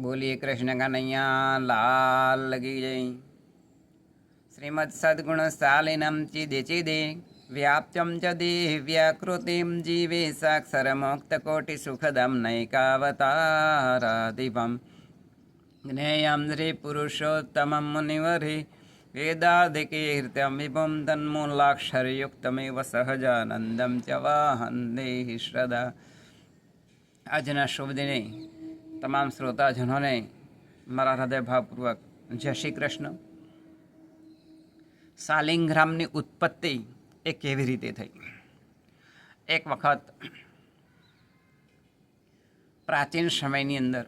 बोलिए कृष्ण का नैया लाल लगी जय। श्रीमद सद्गुण सालिनम चिदे चिदे व्याप्तम च देव्याकृतिं जीवे साक्षर मुक्त कोटि सुखदम साक्षरमोक्तकोटिसुखदं नैकावतारादिवं ज्ञेयं श्रीपुरुषोत्तमं मुनिवरि वेदाधिकीर्तम वेदाधिकीर्त्यं विपुं तन्मूलाक्षरयुक्तमेव सहजानंदम च वाहन देहि श्रदा अजना शुभ दिने તમામ શ્રોતાજનોને મારા હૃદયભાવપૂર્વક જય શ્રી કૃષ્ણ. શાલિંગ્રામની ઉત્પત્તિ એ કેવી રીતે થઈ? એક વખત પ્રાચીન સમયની અંદર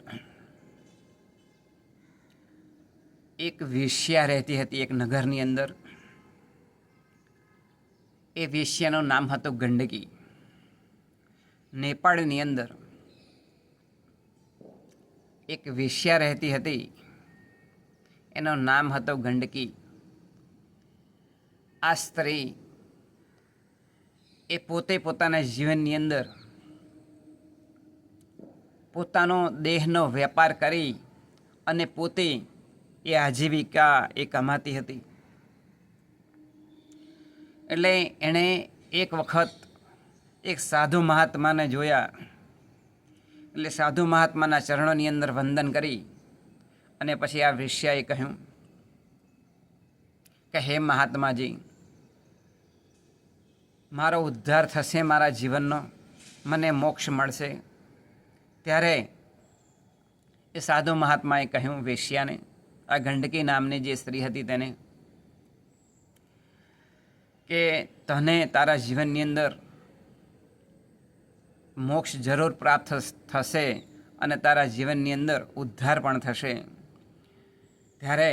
એક વેશ્યા રહેતી હતી એક નગરની અંદર. એ વેશ્યાનું નામ હતું ગંડકી. નેપાળની અંદર એક વેશ્યા રહેતી હતી. એનું નામ હતો ગંડકી. આ સ્ત્રી એ પોતે પોતાના જીવનની અંદર પોતાનો દેહનો વેપાર કરી અને પોતે એ આજીવિકા એ કમાતી હતી. એટલે એણે એક વખત એક સાધુ મહાત્માને જોયા એટલે સાધુ મહાત્માના ચરણોની અંદર વંદન કરી અને પછી આ વેશ્યાએ કહ્યું કે, હે મહાત્માજી, મારો ઉદ્ધાર થશે મારા જીવનનો, મને મોક્ષ મળશે. ત્યારે એ સાધુ મહાત્માએ કહ્યું વેશ્યાને, આ ગંડકી નામની જે સ્ત્રી હતી તેને, કે, તને તારા જીવનની અંદર મોક્ષ જરૂર પ્રાપ્ત થશે અને તારા જીવનની અંદર ઉદ્ધાર પણ થશે. ત્યારે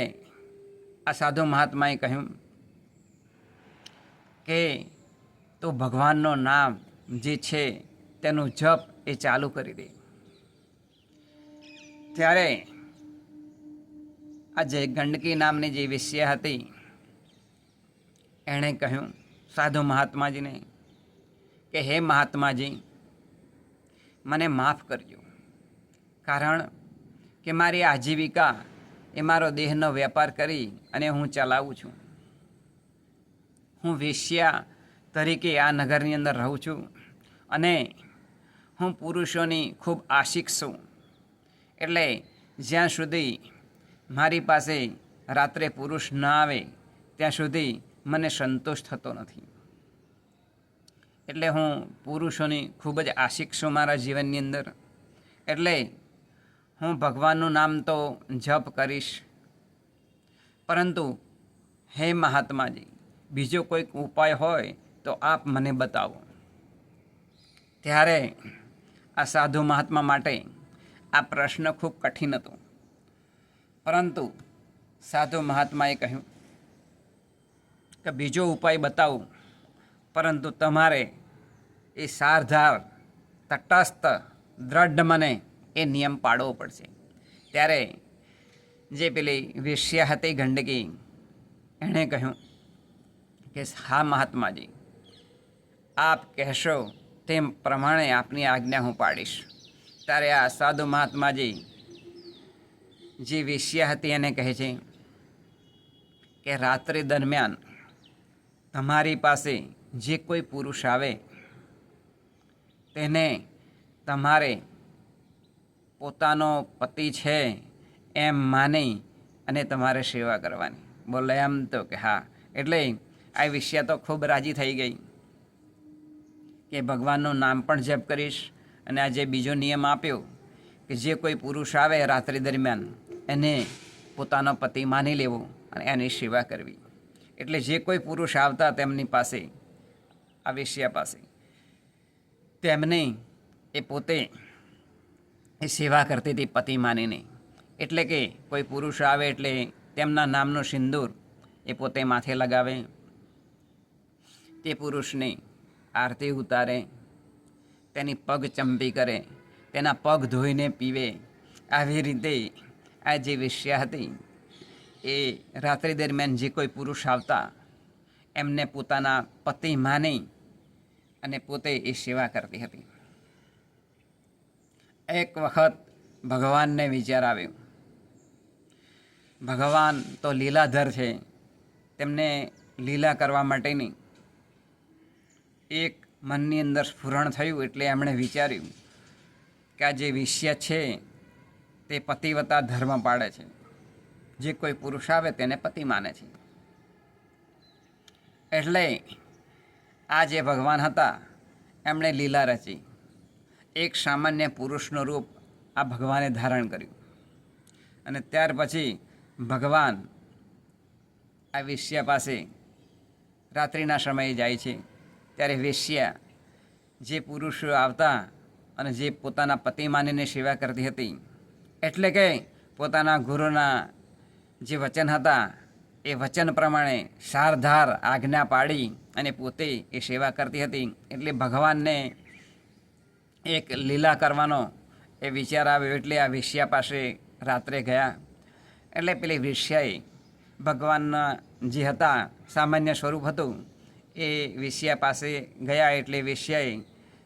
આ સાધુ મહાત્માએ કહ્યું કે તું ભગવાનનું નામ જે છે તેનું જપ એ ચાલુ કરી દે. ત્યારે આ જે ગંડકી નામની જે વિષય હતી, એણે કહ્યું સાધુ મહાત્માજીને કે, હે મહાત્માજી મને માફ કરજો. કારણ કે મારી આજીવિકા એ મારો દેહનો વેપાર કરી અને હું ચલાવું છું. હું વેશ્યા તરીકે આ નગરની અંદર રહું છું અને હું પુરુષોની ખૂબ આશિક છું. એટલે જ્યાં સુધી મારી પાસે રાત્રે પુરુષ ન આવે, ત્યાં સુધી મને સંતોષ થતો નથી. એટલે હું પુરુષોની ખૂબ જ આશિક છું મારા જીવનની અંદર. એટલે હું ભગવાનનું નામ તો જપ કરીશ. પરંતુ હે મહાત્માજી, બીજો કોઈક ઉપાય હોય તો આપ મને બતાવો. ત્યારે આ સાધુ મહાત્મા માટે આ પ્રશ્ન ખૂબ કઠિન હતો. પરંતુ સાધુ મહાત્માએ કહ્યું કે બીજો ઉપાય બતાવું. પરંતુ તમારે એ સારધાર, તટસ્થ, દ્રઢ મને એ નિયમ પાડવો પડશે. ત્યારે જે પેલી વેશ્યા હતી ગંડકી, એણે કહ્યું કે, હા, મહાત્માજી, આપ કહેશો તેમ પ્રમાણે આપની આજ્ઞા હું પાડીશ. ત્યારે આ સાધુ મહાત્માજી જે વેશ્યા હતી એને કહે છે કે, રાત્રિ દરમિયાન તમારી પાસે જે કોઈ પુરુષ આવે, તેને તમારે પોતાનો પતિ છે એમ માની અને તમારે સેવા કરવાની. બોલે એમ તો કે હા. એટલે આ વિષય તો ખૂબ રાજી થઈ ગઈ કે ભગવાનનું નામ પણ જપ કરીશ અને આજે બીજો નિયમ આપ્યો કે જે કોઈ પુરુષ આવે રાત્રિ દરમિયાન, એને પોતાનો પતિ માની લેવો અને એની સેવા કરવી. એટલે જે કોઈ પુરુષ આવતા તેમની પાસે વેશ્યા પાસે. તેમને એ પોતે એ સેવા કરતી હતી પતિ માનીને. એટલે કે કોઈ પુરુષ આવે એટલે તેમના નામનો સિંદૂર એ પોતે માથે લગાવે. તે પુરુષને આરતી ઉતારે, તેની પગ ચંપી કરે, તેના પગ ધોઈને પીવે. આવી રીતે આ જે વેશ્યા હતી એ રાત્રિ દરમિયાન જે કોઈ પુરુષ આવતા એમને પોતાના પતિ માની અને પોતે એ સેવા કરતી હતી. એક વખત ભગવાનને વિચાર આવ્યો. ભગવાન તો લીલાધર છે. તેમને લીલા કરવા માટેની એક મનની અંદર સ્ફુરણ થયું એટલે એમણે વિચાર્યું કે આ જે વિષય છે તે પતિવતા ધર્મ પાડે છે. જે કોઈ પુરુષ આવે તેને પતિ માને છે. એટલે આ જે ભગવાન હતા, એમણે લીલા રચી. એક સામાન્ય પુરુષનું રૂપ આ ભગવાને ધારણ કર્યું. અને ત્યાર પછી ભગવાન આ વેશ્યા પાસે રાત્રિના સમયે જાય છે. ત્યારે વેશ્યા જે પુરુષો આવતા અને જે પોતાના પતિ માનીને સેવા કરતી હતી, એટલે કે પોતાના ગુરુના જે વચન હતા એ વચન પ્રમાણે સારધાર આજ્ઞા પાડી અને પોતે એ સેવા કરતી હતી. એટલે ભગવાનને એક લીલા કરવાનો એ વિચાર આવ્યો એટલે આ વિષ્યા પાસે રાત્રે ગયા. એટલે પેલી વિષ્યાએ ભગવાનના જે હતા સામાન્ય સ્વરૂપ હતું, એ વિષ્યા પાસે ગયા એટલે વિષ્યાએ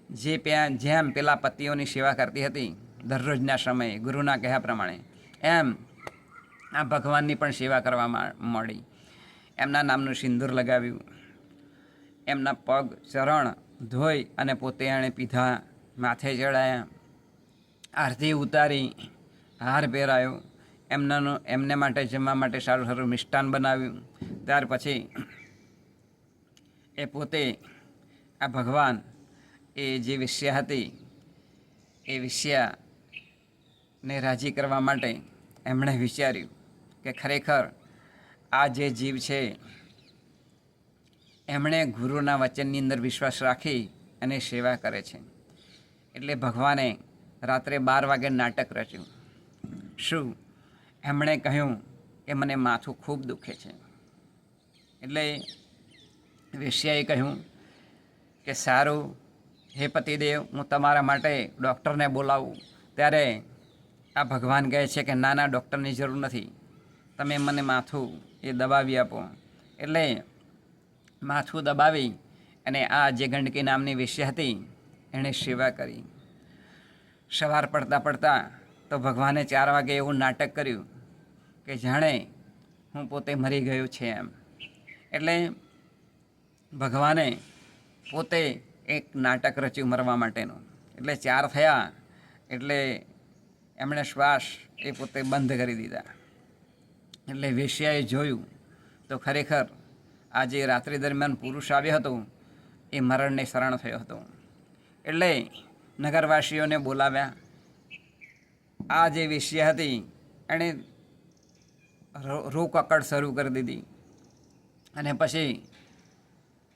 જે ત્યાં જેમ પેલા પતિઓની સેવા કરતી હતી દરરોજના સમયે ગુરુના કહ્યા પ્રમાણે, એમ આ ભગવાનની પણ સેવા કરવામાં મળી. એમના નામનું સિંદૂર લગાવ્યું. એમના પગ ચરણ ધોઈ અને પોતે એણે પીધા, માથે ચડાયા. આરતી ઉતારી, હાર પહેરાયો. એમનાનું, એમને માટે જમવા માટે સારું સારું મિષ્ટાન બનાવ્યું. ત્યાર પછી એ પોતે, આ ભગવાન, એ જે વિષ્યા હતી, એ વિષ્યાને રાજી કરવા માટે એમણે વિચાર્યું. કે ખરેખર આ જે જીવ છે, એમણે ગુરુના વચનની અંદર વિશ્વાસ રાખી અને સેવા કરે છે. એટલે ભગવાને રાત્રે બાર વાગે નાટક રચ્યું. શું? એમણે કહ્યું કે મને માથું ખૂબ દુખે છે. એટલે વેશ્યાએ કહ્યું કે સારું, હે પતિદેવ, હું તમારા માટે ડૉક્ટરને બોલાવું. ત્યારે આ ભગવાન કહે છે કે ના ના, ડૉક્ટરની જરૂર નથી. તમે મને માથું એ દબાવી આપો. એટલે માથું દબાવી અને આ જે ગંડકી નામની વિષય હતી, એણે સેવા કરી. સવાર પડતા પડતા તો ભગવાને ચાર વાગે એવું નાટક કર્યું કે જાણે હું પોતે મરી ગયો છે એમ. એટલે ભગવાને પોતે એક નાટક રચ્યું મરવા માટેનું. એટલે ચાર થયા એટલે એમણે શ્વાસ એ પોતે બંધ કરી દીધા. એટલે વેશ્યાએ જોયું તો ખરેખર આ જે રાત્રિ દરમિયાન પુરુષ આવ્યો હતો, એ મરણને શરણ થયો હતો. એટલે નગરવાસીઓને બોલાવ્યા. આ જે વેશ્યા હતી, એણે રોકકડ શરૂ કરી દીધી. અને પછી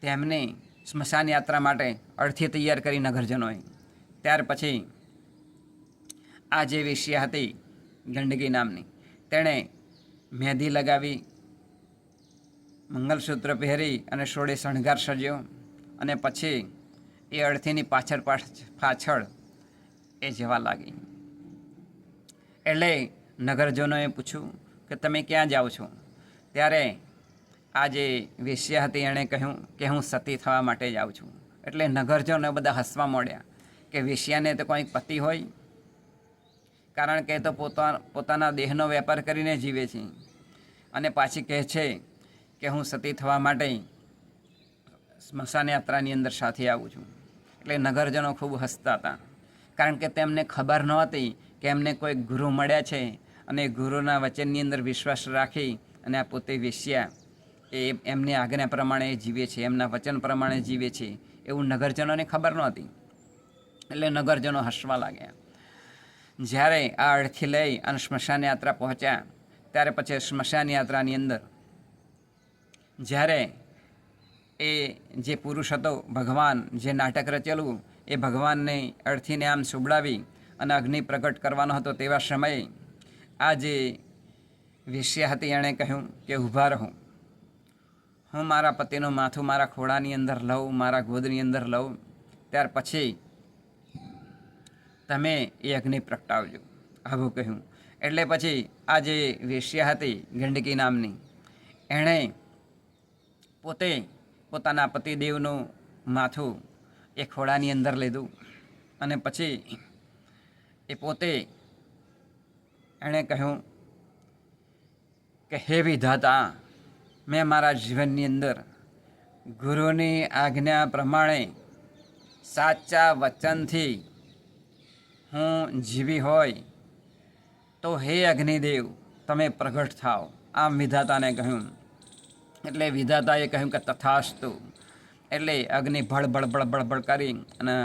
તેમને સ્મશાન યાત્રા માટે અડથી તૈયાર કરી નગરજનોએ. ત્યાર પછી આ જે વેશ્યા હતી, ગંડકી નામની, તેણે મહેંદી લગાવી, મંગલસૂત્ર પહેરી અને સોળે શણગાર સજ્યો અને પછી એ અડથીની પાછળ પાછ- પાછળ એ જવા લાગી. એટલે નગરજનોએ પૂછ્યું કે તમે ક્યાં જાઓ છો? ત્યારે આ જે વેશ્યા હતી એણે કહ્યું કે હું સતી થવા માટે જાઉં છું. એટલે નગરજનો બધા હસવા મળ્યા કે વેશ્યાને તો કોઈ પતિ હોય કારણ કે તો પોતા, પોતાના દેહનો વેપાર કરીને જીવે છે. અને પાછી કહે છે કે હું સતી થવા માટે સ્મશાન યાત્રાની અંદર સાથે આવું છું. એટલે નગરજનો ખૂબ હસતા હતા. કારણ કે તેમને ખબર નહોતી કે એમને કોઈ ગુરુ મળ્યા છે અને ગુરુના વચનની અંદર વિશ્વાસ રાખી અને આ પોતે વેશ્યા. એ એમની આજ્ઞા પ્રમાણે જીવે છે, એમના વચન પ્રમાણે જીવે છે. એવું નગરજનોને ખબર નહોતી. એટલે નગરજનો હસવા લાગ્યા. જ્યારે આ અડથી લઈ અને સ્મશાન યાત્રા પહોંચ્યા, ત્યારે પછી સ્મશાન યાત્રાની અંદર જ્યારે એ જે પુરુષ હતો, ભગવાન જે નાટક રચેલું, એ ભગવાનને અડથીને આમ સુબડાવી અને અગ્નિ પ્રગટ કરવાનો હતો તેવા સમયે આ જે વેશ્યા હતી, એણે કહ્યું કે ઊભા રહો. હું મારા પતિનું માથું મારા ખોળાની અંદર લઉં, મારા ગોદની અંદર લઉં. ત્યાર પછી તમે એ અગ્નિ પ્રગટાવજો. આવું કહ્યું. એટલે પછી આ જે વેશ્યા હતી, ગંડકી નામની, એણે પોતે પોતાના પતિદેવનું માથું એ ખોળાની અંદર લીધું અને પછી એ પોતે એણે કહ્યું કે, હે વિધાતા, મેં મારા જીવનની અંદર ગુરુની આજ્ઞા પ્રમાણે સાચા વચનથી હું જીવી હોય તો હે અગ્નિદેવ, તમે પ્રગટ થાઓ આમ વિધાતાને કહ્યું. એટલે વિધાતાએ કહ્યું કે તથાસ્તુ. એટલે અગ્નિ ભળ ભળ ભળ ભળ ભળ કરી અને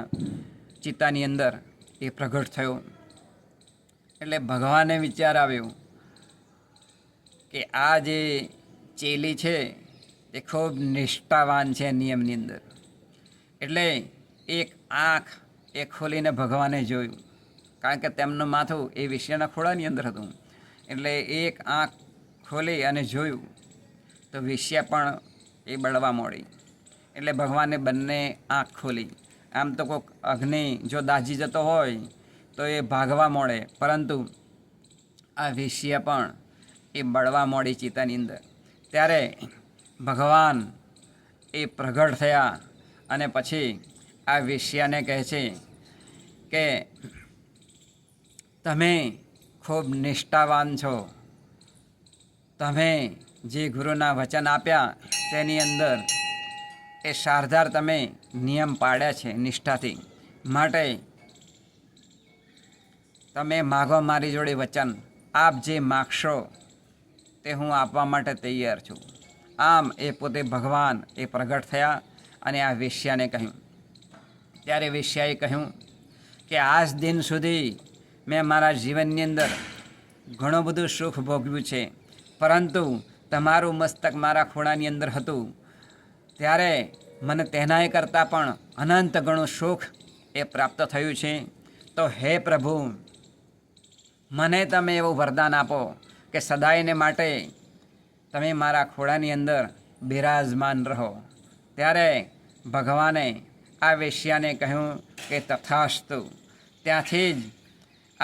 ચિત્તાની અંદર એ પ્રગટ થયો. એટલે ભગવાને વિચાર આવ્યો કે આ જે ચેલી છે, એ ખૂબ નિષ્ઠાવાન છે નિયમની અંદર. એટલે એક આંખ એ ખોલીને ભગવાને જોયું. કારણ કે તેમનું માથું એ વિષયના ખોળાની અંદર હતું. એટલે એક આંખ ખોલી અને જોયું, તો વિષય પણ એ બળવા મોડી એટલે ભગવાને બંને આંખ ખોલી. આમ તો કોઈક અગ્નિ જો દાજી જતો હોય, તો એ ભાગવા મોડે પરંતુ આ વિષય પણ એ બળવા મોડી ચિતાની અંદર. ત્યારે ભગવાન એ પ્રગટ થયા અને પછી આ વિષયાને કહે છે કે તમે ખૂબ નિષ્ઠાવાન છો. તમે જે ગુરુના વચન આપ્યા તેની અંદર એ શારદાર તમે નિયમ પાડ્યા છે નિષ્ઠાથી. માટે તમે માગો મારી જોડે વચન. આપ જે માગશો તે હું આપવા માટે તૈયાર છું. આમ એ પોતે ભગવાન એ પ્રગટ થયા અને આ વેશ્યાને કહ્યું. ત્યારે વેશ્યાએ કહ્યું કે આજ દિન સુધી મેં મારા જીવનની અંદર ઘણું બધું સુખ ભોગવ્યું છે. પરંતુ તમારું મસ્તક મારા ખોળાની અંદર હતું. ત્યારે મને તેનાય કરતાં પણ અનંત ગણું સુખ એ પ્રાપ્ત થયું છે. તો હે પ્રભુ, મને તમે એવું વરદાન આપો કે સદાયને માટે તમે મારા ખોળાની અંદર બિરાજમાન રહો. ત્યારે ભગવાને આ વેશ્યાને કહ્યું કે તથાસ્તુ. ત્યાંથી જ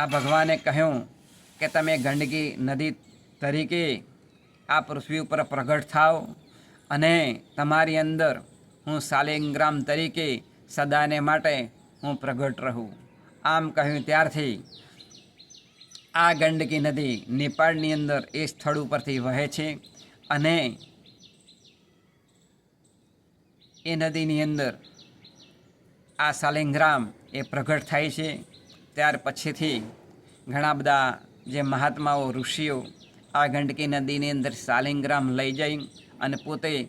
આ ભગવાને કહ્યું કે તમે ગંડકી નદી તરીકે આ પૃથ્વી ઉપર પ્રગટ થાઓ અને તમારી અંદર હું સાલિંગ્રામ તરીકે સદાને માટે હું પ્રગટ રહું. આમ કહ્યું ત્યારથી આ ગંડકી નદી નેપાળની અંદર એ સ્થળ ઉપરથી વહે છે અને એ નદીની અંદર આ સાલિંગ્રામ એ પ્રગટ થાય છે. ત્યાર પછીથી ઘણા બધા જે મહાત્માઓ, ઋષિઓ આ ગંડકી નદીની અંદર સાલિંગ્રામ લઈ જઈ અને પોતે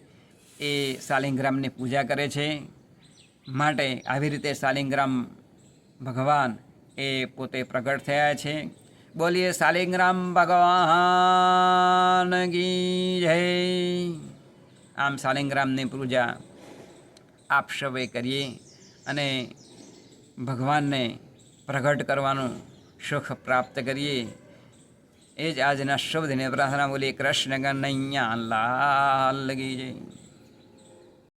એ સાલિંગ્રામની પૂજા કરે છે. માટે આવી રીતે સાલિંગ્રામ ભગવાન એ પોતે પ્રગટ થયા છે. બોલીએ, સાલિંગ્રામ ભગવાન કી જય. આમ સાલિંગ્રામની પૂજા આપ સૌએ કરીએ અને ભગવાનને પ્રગટ કરવાનું સુખ પ્રાપ્ત કરીએ. એ જ આજના શબ્દને પ્રાર્થના બોલીએ, કૃષ્ણ કનૈયા લાલ લગી જય.